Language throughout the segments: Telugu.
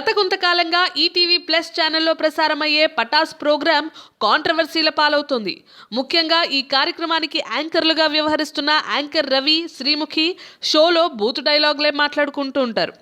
గత కొంతకాలంగా ఈటీవీ ప్లస్ ఛానల్లో ప్రసారమయ్యే పటాస్ ప్రోగ్రాం కాంట్రవర్సీల పాలవుతుంది. ముఖ్యంగా ఈ కార్యక్రమానికి యాంకర్లుగా వ్యవహరిస్తున్న యాంకర్ రవి శ్రీముఖి షోలో బూతు డైలాగులే మాట్లాడుకుంటూ ఉంటారు.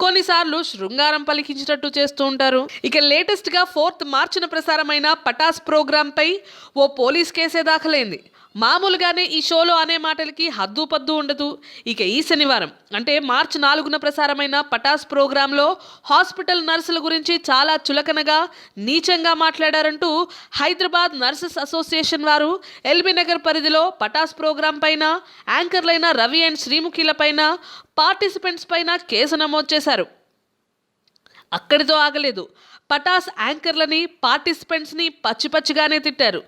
కొన్నిసార్లు శృంగారం పలికించినట్టు చేస్తూ ఉంటారు. ఇక లేటెస్ట్గా ఫోర్త్ మార్చిన ప్రసారమైన పటాస్ ప్రోగ్రామ్ పై ఓ పోలీస్ కేసే దాఖలైంది. మామూలుగానే ఈ షోలో అనే మాటలకి హద్దు పద్దు ఉండదు. ఇక ఈ శనివారం అంటే మార్చి నాలుగున ప్రసారమైన పటాస్ ప్రోగ్రాంలో హాస్పిటల్ నర్సుల గురించి చాలా చులకనగా నీచంగా మాట్లాడారంటూ హైదరాబాద్ నర్సెస్ అసోసియేషన్ వారు ఎల్బీ నగర్ పరిధిలో పటాస్ ప్రోగ్రాం పైన యాంకర్లైన రవి అండ్ శ్రీముఖిల పైన పార్టిసిపెంట్స్ పైన కేసు నమోదు చేశారు. అక్కడితో ఆగలేదు. పటాస్ యాంకర్లని పార్టిసిపెంట్స్ని పచ్చి పచ్చిగానే తిట్టారు.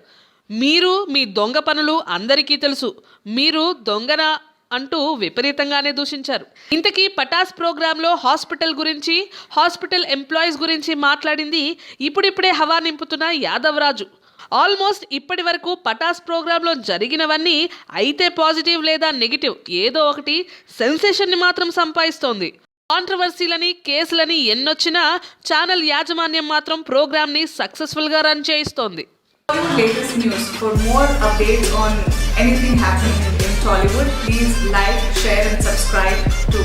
మీరు మీ దొంగ పనులు అందరికీ తెలుసు. మీరు దొంగన అంటూ విపరీతంగానే దూషించారు. ఇంతకీ పటాస్ ప్రోగ్రాంలో హాస్పిటల్ గురించి హాస్పిటల్ ఎంప్లాయీస్ గురించి మాట్లాడింది ఇప్పుడిప్పుడే హవా నింపుతున్న యాదవ్ రాజు ఆల్మోస్ట్ ఇప్పటి వరకు పటాస్ ప్రోగ్రాంలో జరిగినవన్నీ అయితే పాజిటివ్ లేదా నెగిటివ్ ఏదో ఒకటి సెన్సేషన్ని మాత్రం సంపాదిస్తోంది. కాంట్రవర్సీలని కేసులని ఎన్నొచ్చినా ఛానల్ యాజమాన్యం మాత్రం ప్రోగ్రామ్ని సక్సెస్ఫుల్గా రన్ చేయిస్తోంది. Tollywood, please like, share and subscribe to